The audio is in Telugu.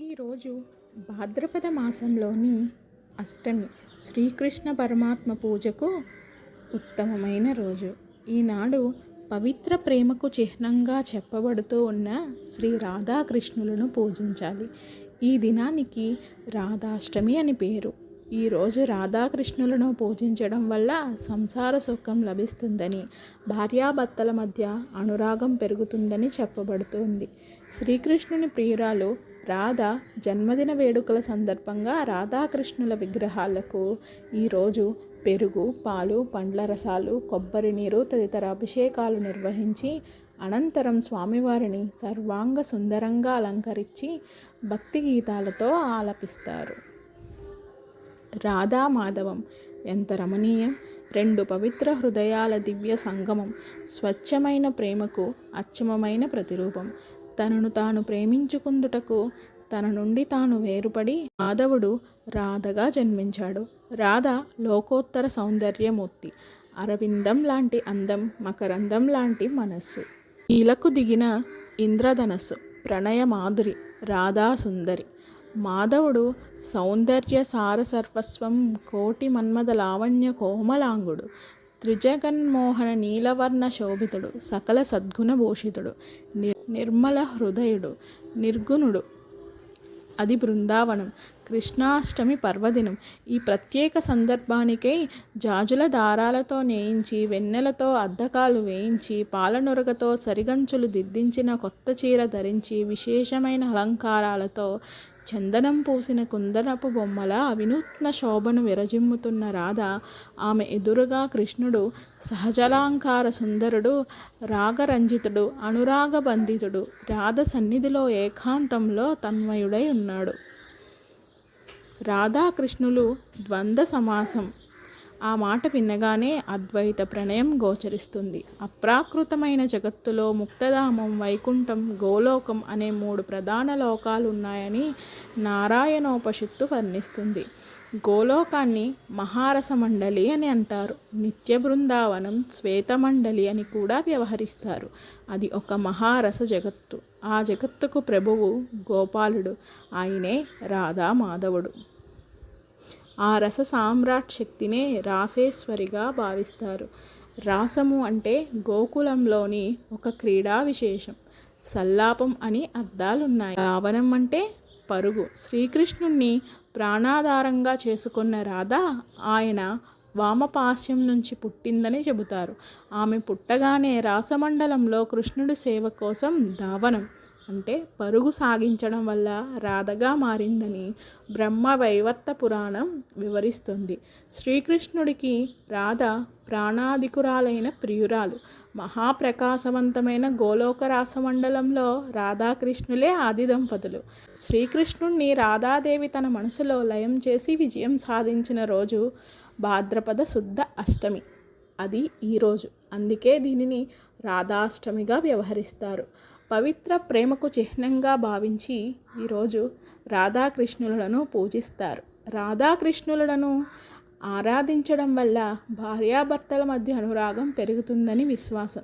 ఈరోజు భాద్రపద మాసంలోని అష్టమి శ్రీకృష్ణ పరమాత్మ పూజకు ఉత్తమమైన రోజు. ఈనాడు పవిత్ర ప్రేమకు చిహ్నంగా చెప్పబడుతూ ఉన్న శ్రీ రాధాకృష్ణులను పూజించాలి. ఈ దినానికి రాధాష్టమి అని పేరు. ఈరోజు రాధాకృష్ణులను పూజించడం వల్ల సంసార సుఖం లభిస్తుందని భార్యాభర్తల మధ్య అనురాగం పెరుగుతుందని చెప్పబడుతుంది. శ్రీకృష్ణుని ప్రియురాలు రాధ జన్మదిన వేడుకల సందర్భంగా రాధాకృష్ణుల విగ్రహాలకు ఈరోజు పెరుగు పాలు పండ్ల రసాలు కొబ్బరి నీరు తదితర అభిషేకాలు నిర్వహించి అనంతరం స్వామివారిని సర్వాంగ సుందరంగా అలంకరించి భక్తి గీతాలతో ఆలపిస్తారు. రాధా మాధవం ఎంత రమణీయం! రెండు పవిత్ర హృదయాల దివ్య సంగమం స్వచ్ఛమైన ప్రేమకు అచ్చమమైన ప్రతిరూపం. తనను తాను ప్రేమించుకుందుటకు తన నుండి తాను వేరుపడి మాధవుడు రాధగా జన్మించాడు. రాధ లోకోత్తర సౌందర్యమూర్తి. అరవిందం లాంటి అందం మకరందం లాంటి మనస్సు. ఈలకు దిగిన ఇంద్రధనస్సు. ప్రణయ మాధురి రాధా సుందరి మాధవుడు సౌందర్య సారసర్వస్వం కోటి మన్మద లావణ్య కోమలాంగుడు. త్రిజగన్మోహన నీలవర్ణ శోభితుడు సకల సద్గుణ భూషితుడు నిర్మల హృదయుడు నిర్గుణుడు. అది బృందావనం కృష్ణాష్టమి పర్వదినం. ఈ ప్రత్యేక సందర్భానికై జాజుల దారాలతో నేయించి వెన్నెలతో అద్దకాలు వేయించి పాలనొరగతో సరిగంచులు దిద్దించిన కొత్త చీర ధరించి విశేషమైన అలంకారాలతో చందనం పూసిన కుందనపు బొమ్మల వినూత్న శోభను విరజిమ్ముతున్న రాధ ఆమె ఎదురుగా కృష్ణుడు సహజలాంకార సుందరుడు రాగరంజితుడు అనురాగబంధితుడు రాధ సన్నిధిలో ఏకాంతంలో తన్మయుడై ఉన్నాడు. రాధాకృష్ణులు ద్వంద్వ సమాసం ఆ మాట వినగానే అద్వైత ప్రణయం గోచరిస్తుంది. అప్రాకృతమైన జగత్తులో ముక్తధామం వైకుంఠం గోలోకం అనే మూడు ప్రధాన లోకాలు ఉన్నాయని నారాయణోపషత్తు వర్ణిస్తుంది. గోలోకాన్ని మహారస మండలి అని అంటారు. నిత్య బృందావనం శ్వేతమండలి అని కూడా వ్యవహరిస్తారు. అది ఒక మహారస జగత్తు. ఆ జగత్తుకు ప్రభువు గోపాలుడు. ఆయనే రాధా మాధవుడు. ఆ రస సామ్రాట్ శక్తినే రాసేశ్వరిగా భావిస్తారు. రాసము అంటే గోకులంలోని ఒక క్రీడా విశేషం. సల్లాపం అని అర్థాలున్నాయి రావణం అంటే పరుగు. శ్రీకృష్ణుణ్ణి ప్రాణాధారంగా చేసుకున్న రాధ ఆయన వామపాస్యం నుంచి పుట్టిందని చెబుతారు. ఆమె పుట్టగానే రాసమండలంలో కృష్ణుడి సేవ కోసం దావనం అంటే పరుగు సాగించడం వల్ల రాధగా మారిందని బ్రహ్మ వైవర్త పురాణం వివరిస్తుంది. శ్రీకృష్ణుడికి రాధ ప్రాణాధికురాలైన ప్రియురాలు. మహాప్రకాశవంతమైన గోలోక రాసమండలంలో రాధాకృష్ణులే ఆది దంపతులు శ్రీకృష్ణుణ్ణి రాధాదేవి తన మనసులో లయం చేసి విజయం సాధించిన రోజు భాద్రపద శుద్ధ అష్టమి. అది ఈరోజు అందుకే దీనిని రాధాష్టమిగా వ్యవహరిస్తారు. పవిత్ర ప్రేమకు చిహ్నంగా భావించి ఈరోజు రాధాకృష్ణులను పూజిస్తారు. రాధాకృష్ణులను ఆరాధించడం వల్ల భార్యాభర్తల మధ్య అనురాగం పెరుగుతుందని విశ్వాసం.